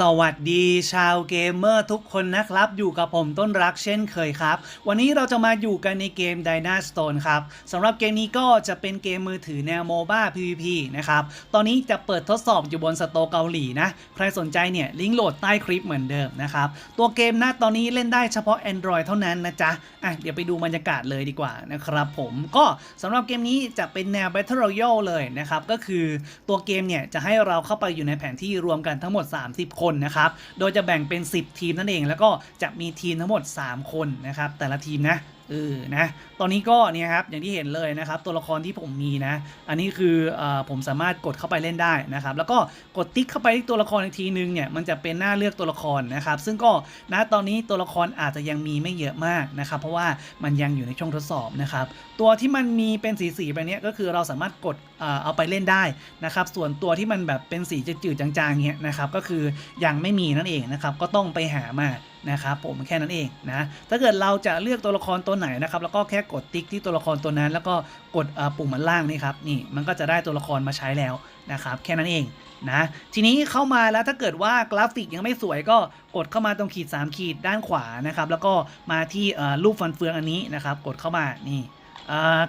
สวัสดีชาวเกมเมอร์ทุกคนนะครับ อยู่กับผมต้นรักเช่นเคยครับ วันนี้เราจะมาอยู่กันในเกม d y n a Stone ครับสำหรับเกมนี้ก็จะเป็นเกมมือถือแนวโมบ้า PVP นะครับ ตอนนี้จะเปิดทดสอบอยู่บนสโตเกาหลีนะ ใครสนใจเนี่ย ลิงก์โหลดใต้คลิปเหมือนเดิมนะครับ ตัวเกมนะตอนนี้เล่นได้เฉพาะ Android เท่านั้นนะจ๊ะอะเดี๋ยวไปดูบรรยากาศเลยดีกว่านะครับผมก็สำหรับเกมนี้จะเป็นแนว Battle Royale เลยนะครับก็คือตัวเกมเนี่ยจะให้เราเข้าไปอยู่ในแผนที่รวมกันทั้งหมด 30คนนะครับ โดยจะแบ่งเป็น 10 ทีมนั่นเอง แล้วก็จะมีทีมทั้งหมด 3 คนนะครับ แต่ละทีมนะ เออนะตอนนี้ก็เนี่ยครับอย่างที่เห็นเลยนะครับ ตัวละครที่ผมมีนะ อันนี้คืออผมสามารถกดเข้าไปเล่นได้นะครับ แล้วก็กดติ๊กเข้าไปที่ตัวละครอีกทีนึงเนี่ยมันจะเป็นหน้าเลือกตัวละครนะครับ ซึ่งก็นะตอนนี้ตัวละครอาจจะยังมีไม่เยอะมากนะครับ เพราะว่ามันยังอยู่ในช่วงทดสอบนะครับ ตัวที่มันมีเป็นสีๆแบบเนี้ยก็คือเราสามารถกดเอาไปเล่นได้นะครับ ส่วนตัวที่มันแบบเป็นสีจืดๆจางๆเงี้ยนะครับก็คือยังไม่มีนั่นเองนะครับก็ต้องไปหามา นะครับผมแค่นั้นเองนะถ้าเกิดเราจะเลือกตัวละครตัวไหนนะครับแล้วก็แค่กดติ๊กที่ตัวละครตัวนั้น แล้วก็กดปุ่มมันล่างนี่ครับนี่มันก็จะได้ตัวละครมาใช้แล้วนะครับแค่นั้นเองนะทีนี้เข้ามาแล้วถ้าเกิดว่ากราฟิกยังไม่สวยก็กดเข้ามาตรงขีด 3 ขีดด้านขวานะครับแล้วก็มาที่รูปฟันเฟืองอันนี้นะครับกดเข้ามานี่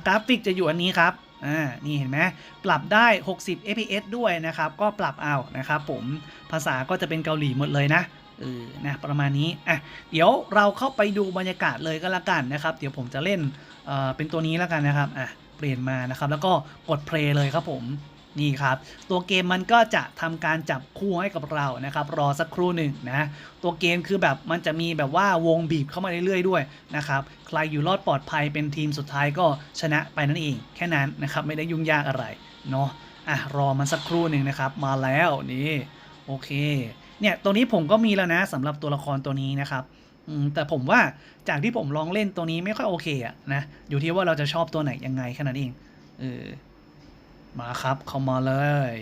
กราฟิกจะอยู่อันนี้ครับอ่านี่เห็นไหมปรับได้ 60 fps ด้วยนะครับ ก็ปรับเอานะครับผมภาษาก็จะเป็นเกาหลีหมดเลยนะ เออนะประมาณนี้อะเดี๋ยวเราเข้าไปดูบรรยากาศเลยก็แล้วกันนะครับ เดี๋ยวผมจะเล่นเอ่อเป็นตัวนี้แล้วกันนะครับอะเปลี่ยนมานะครับ แล้วก็กด play เลยครับผมนี่ครับตัวเกมมันก็จะทำการจับคู่ให้กับเรานะครับรอสักครู่หนึ่งนะตัวเกมคือแบบมันจะมีแบบว่าวงบีบเข้ามาเรื่อยๆด้วยนะครับใครอยู่รอดปลอดภัยเป็นทีมสุดท้ายก็ชนะไปนั่นเอง แค่นั้นนะครับไม่ได้ยุ่งยากอะไรเนาะอะรอมันสักครู่หนึ่งนะครับมาแล้วนี่โอเค เนี่ยตัวนี้ผมก็มีแล้วนะสำหรับตัวละครตัวนี้นะครับอืมแต่ผมว่าจากที่ผมลองเล่นตัวนี้ไม่ค่อยโอเคอะนะอยู่ที่ว่าเราจะชอบตัวไหนยังไงแค่นั้นเองเออมาครับเข้ามาเลย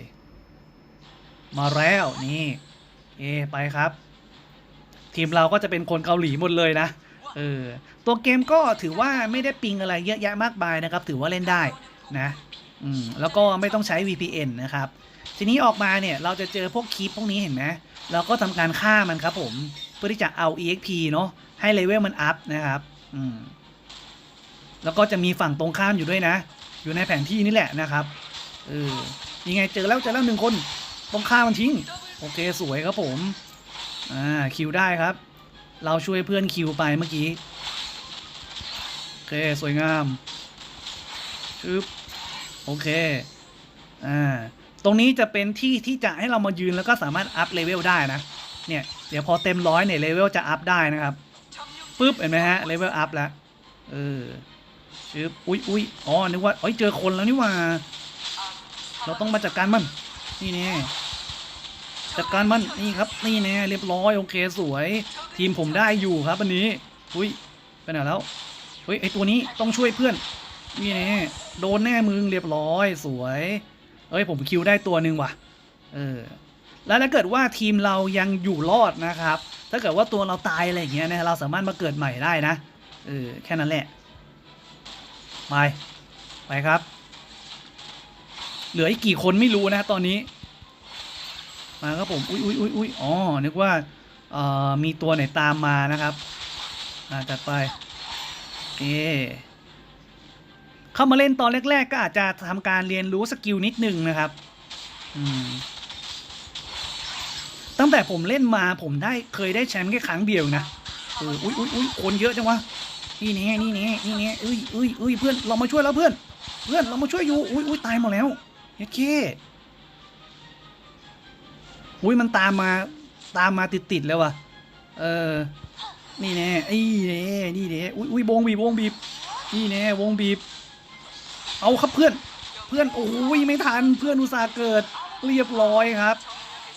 มาแล้วนี่เอไปครับ ทีมเราก็จะเป็นคนเกาหลีหมดเลยนะเออตัวเกมก็ถือว่าไม่ได้ปิงอะไรเยอะแยะมากมายนะครับ ถือว่าเล่นได้นะ อืมแล้วก็ไม่ต้องใช้ VPN นะครับ ทีนี้ออกมาเนี่ยเราจะเจอพวกคีปพวกนี้เห็นไหมเราก็ทำการฆ่ามันครับผมเพื่อที่จะเอา EXP เนาะให้เลเวลมันอัพนะครับอืมแล้วก็จะมีฝั่งตรงข้ามอยู่ด้วยนะ อยู่ในแผนที่นี่แหละนะครับเออยังไงเจอแล้วเจอแล้วหนึ่งคนต้องฆ่ามันทิ้ง โอเคสวยครับผมอ่าคิวได้ครับ เราช่วยเพื่อนคิวไปเมื่อกี้โอเคสวยงามชึบ โอเค อ่า ตรงนี้จะเป็นที่ที่จะให้เรามายืนแล้วก็สามารถอัพเลเวลได้นะ เนี่ย เดี๋ยวพอเต็มร้อยเนี่ยเลเวลจะอัพได้นะครับปึ๊บเห็นไหมฮะเลเวลอัพแล้ว เออชึบอุ้ยอุ้ยอ๋อ นึกว่าเอ้ยเจอคนแล้วนี่ว่า เราต้องมาจัดการมัน นี่แน่จัดการมัน นี่ครับ นี่แน่เรียบร้อย โอเค สวย ทีมผมได้อยู่ครับวันนี้ อุ้ยไปไหนแล้ว เฮ้ย ไอตัวนี้ต้องช่วยเพื่อน นี่แน่โดนแน่มึงเรียบร้อยสวย เอ้ยผมคิวได้ตัวหนึ่งว่ะ เออ แล้วถ้าเกิดว่าทีมเรายังอยู่รอดนะครับ ถ้าเกิดว่าตัวเราตายอะไรอย่างเงี้ยนะเราสามารถมาเกิดใหม่ได้นะ เออแค่นั้นแหละ ไป ไปครับ เหลืออีกกี่คนไม่รู้นะตอนนี้ มาครับผม อุ้ยอุ้ยอุ้ยอุ้ยอ๋อ นึกว่าเอ่อมีตัวไหนตามมานะครับ อ่าจัดไปโอ เข้ามาเล่นตอนแรก ๆ ก็อาจจะทำการเรียนรู้สกิลนิดนึงนะครับตั้งแต่ผมเล่นมาผมได้เคยได้แชมป์แค่ครั้งเดียวนะเอออุ้ยอุ้ยอุ้ยคนเยอะจังวะนี่แน่นี่แน่นี่แน่เอ้ยเอ้ยเอ้ยเพื่อนเรามาช่วยแล้วเพื่อน เพื่อนเรามาช่วยอยู่อุ้ยอุ้ยตายหมดแล้วเฮ้ยเคอุ้ยมันตามมาตามมาติดติดๆแล้ววะเออนี่แน่ไอ้แน่นี่แน่อุ้ยอุ้ยวงบีบวงบีบนี่แน่วงบีบ เอาครับเพื่อน เพื่อนโอ้ยไม่ทัน เพื่อนอุตสาห์เกิดเรียบร้อยครับ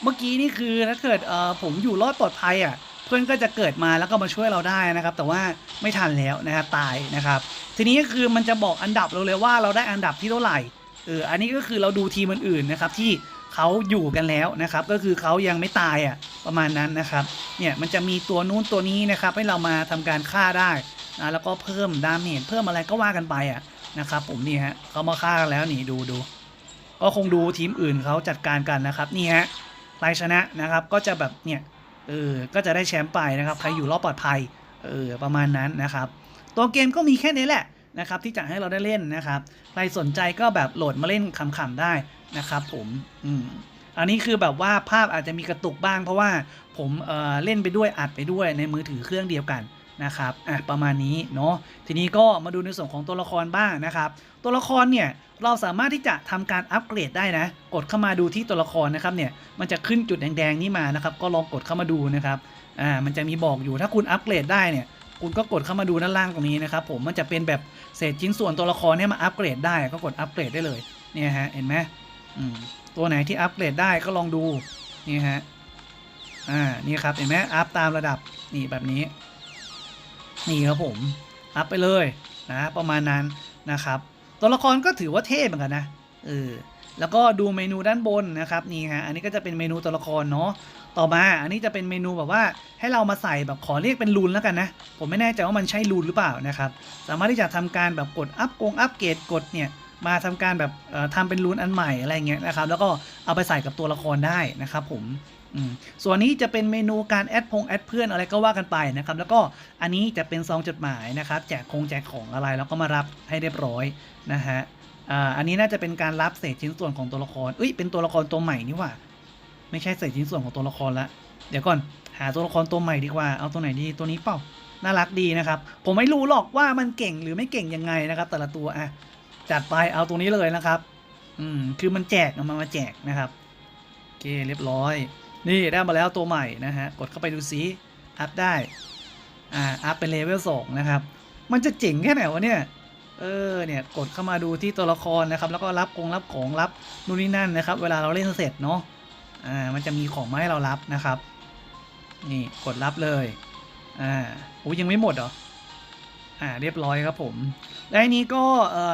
เมื่อกี้นี่คือถ้าเกิดเออผมอยู่รอดปลอดภัยอะ เพื่อนก็จะเกิดมาแล้วก็มาช่วยเราได้นะครับ แต่ว่าไม่ทันแล้วนะครับตายนะครับ ทีนี้ก็คือมันจะบอกอันดับเราเลยว่าเราได้อันดับที่เท่าไหร่เอออันนี้ก็คือเราดูทีมอื่นๆนะครับที่เขาอยู่กันแล้วนะครับ ก็คือเขายังไม่ตายอะประมาณนั้นนะครับเนี่ยมันจะมีตัวนู้นตัวนี้นะครับให้เรามาทำการฆ่าได้นะแล้วก็เพิ่มดาเมจเพิ่มอะไรก็ว่ากันไปอะ นะครับ ผมนี่ฮะเขามาฆ่ากันแล้วนี่ดูดูก็คงดูทีมอื่นเขาจัดการกันนะครับนี่ฮะใครชนะนะครับก็จะแบบเนี่ยเออก็จะได้แชมป์ไปนะครับใครอยู่รอบปลอดภัยเออประมาณนั้นนะครับ ตัวเกมก็มีแค่นี้แหละนะครับที่จะให้เราได้เล่นนะครับ ใครสนใจก็แบบโหลดมาเล่นขำๆได้นะครับ ผมอืมอันนี้คือแบบว่าภาพอาจจะมีกระตุกบ้างเพราะว่าผมเอ่อเล่นไปด้วยอัดไปด้วยในมือถือเครื่องเดียวกัน นะครับอะประมาณนี้เนาะทีนี้ก็มาดูในส่วนของตัวละครบ้างนะครับตัวละครเนี่ยเราสามารถที่จะทำการอัปเกรดได้นะ กดเข้ามาดูที่ตัวละครนะครับเนี่ยมันจะขึ้นจุดแดงๆนี่มานะครับก็ลองกดเข้ามาดูนะครับอ่ามันจะมีบอกอยู่ถ้าคุณอัปเกรดได้เนี่ยคุณก็กดเข้ามาดูด้านล่างตรงนี้นะครับผมมันจะเป็นแบบเศษชิ้นส่วนตัวละครเนี่ยมาอัปเกรดได้ก็กดอัปเกรดได้เลยเนี่ยฮะเห็นไหมอืมตัวไหนที่อัปเกรดได้ก็ลองดูนี่ฮะอ่านี่ครับเห็นไหมอัพตามระดับนี่แบบนี้ นี่ครับผมอัพไปเลยนะประมาณนั้นนะครับ ตัวละครก็ถือว่าเท่เหมือนกันนะเออแล้วก็ดูเมนูด้านบนนะครับนี่ฮะอันนี้ก็จะเป็นเมนูตัวละครเนาะต่อมาอันนี้จะเป็นเมนูแบบว่าให้เรามาใส่แบบขอเรียกเป็นรูนแล้วกันนะผมไม่แน่ใจว่ามันใช่รูนหรือเปล่านะครับ สามารถที่จะทำการแบบกดอัพกงอัพเกรดกดเนี่ย มาทำการแบบเอ่อทำเป็นรูนอันใหม่อะไรเงี้ยนะครับ แล้วก็เอาไปใส่กับตัวละครได้นะครับผมมส่วนนี้จะเป็นเมนูการแอดพงแอดเพื่อนอะไรก็ว่ากันไปนะครับ แล้วก็อันนี้จะเป็นซองจดหมายนะครับ แจกคงแจกของอะไรแล้วก็มารับให้เรียบร้อยนะฮะอันนี้น่าจะเป็นการรับเศษชิ้นส่วนของตัวละครเอ้ยเป็นตัวละครตัวใหม่นี่ว่า ไม่ใช่เศษชิ้นส่วนของตัวละครละเดี๋ยวก่อนหาตัวละครตัวใหม่ดีกว่าเอาตัวไหนดีตัวนี้เปล่าน่ารักดีนะครับ ผมไม่รู้หรอกว่ามันเก่งหรือไม่เก่งยังไงนะครับ แต่ละตัวอะ จัดไปเอาตัวนี้เลยนะครับ อืมคือมันแจกเอามามาแจกนะครับโอเคเรียบร้อย นี่ได้มาแล้วตัวใหม่นะฮะกดเข้าไปดูซิอัพได้อ่าอัพเป็นเลเวลสองนะครับ มันจะเจ๋งแค่ไหนวะเนี่ยเออเนี่ยกดเข้ามาดูที่ตัวละครนะครับ แล้วก็รับกงรับของรับนู่นนี่นั่นนะครับ เวลาเราเล่นเสร็จเนาะอ่ามันจะมีของมาให้เรารับนะครับ นี่กดรับเลยอ่าโอ้ยังไม่หมดเหรอ อ่าเรียบร้อยครับผม และนนี้ก็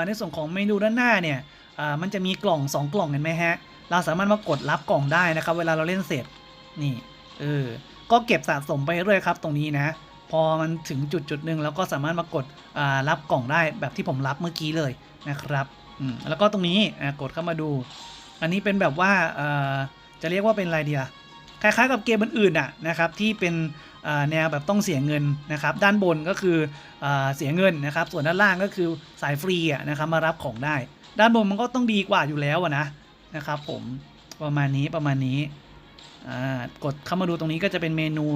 ในส่วนของเมนูด้านหน้าเนี่ยอ่ามันจะมีกล่อง 2 กล่องเห็นไหมฮะ เราสามารถมากดรับกล่องได้นะครับ เวลาเราเล่นเสร็จนี่เออก็เก็บสะสมไปเรื่อยครับ ตรงนี้นะ พอมันถึงจุดจุดหนึ่งแล้วก็สามารถมากดอ่ารับกล่องได้แบบที่ผมรับเมื่อกี้เลยนะครับอืมแล้วก็ตรงนี้กดเข้ามาดู อันนี้เป็นแบบว่าเอ่อจะเรียกว่าเป็นอะไรเดียคล้ายๆกับเกมอื่นๆน่ะนะครับที่เป็น แนวแบบต้องเสียเงินนะครับ ด้านบนก็คืออเสียเงินนะครับ ส่วนด้านล่างก็คือสายฟรีอะนะครับมารับของได้ ด้านบนมันก็ต้องดีกว่าอยู่แล้วอะนะนะครับ ผมประมาณนี้ประมาณนี้กดเข้ามาดูตรงนี้ก็จะเป็นเมนู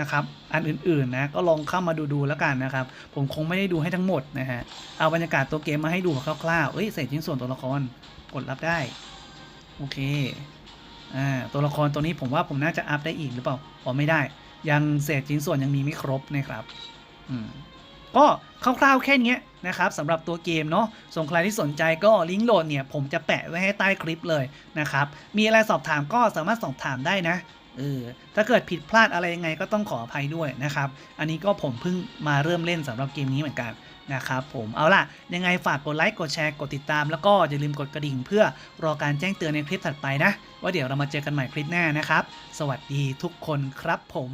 นะครับ อันอื่นๆนะก็ลองเข้ามาดูดูๆแล้วกันนะครับ ผมคงไม่ได้ดูให้ทั้งหมดนะฮะเอาบรรยากาศตัวเกมมาให้ดูคร่าวๆเอ้ยเศษชิ้นส่วนตัวละครกดรับได้โอเคอ่าตัวละครตัวนี้ผมว่าผมน่าจะอัพได้อีกหรือเปล่าอ๋อไม่ได้ ยังเศษชิ้นส่วนยังมีไม่ครบนะครับอืมก็คร่าวๆแค่นี้นะครับสำหรับตัวเกมเนาะส่วนใครที่สนใจก็ลิงก์โหลดเนี่ยผมจะแปะไว้ให้ใต้คลิปเลยนะครับ มีอะไรสอบถามก็สามารถสอบถามได้นะ เออถ้าเกิดผิดพลาดอะไรยังไงก็ต้องขออภัยด้วยนะครับ อันนี้ก็ผมเพิ่งมาเริ่มเล่นสำหรับเกมนี้เหมือนกันนะครับผมเอาล่ะ ยังไงฝากกดไลค์กดแชร์กดติดตาม แล้วก็อย่าลืมกดกระดิ่ง เพื่อรอการแจ้งเตือนในคลิปถัดไปนะ ว่าเดี๋ยวเรามาเจอกันใหม่คลิปหน้านะครับ สวัสดีทุกคนครับผม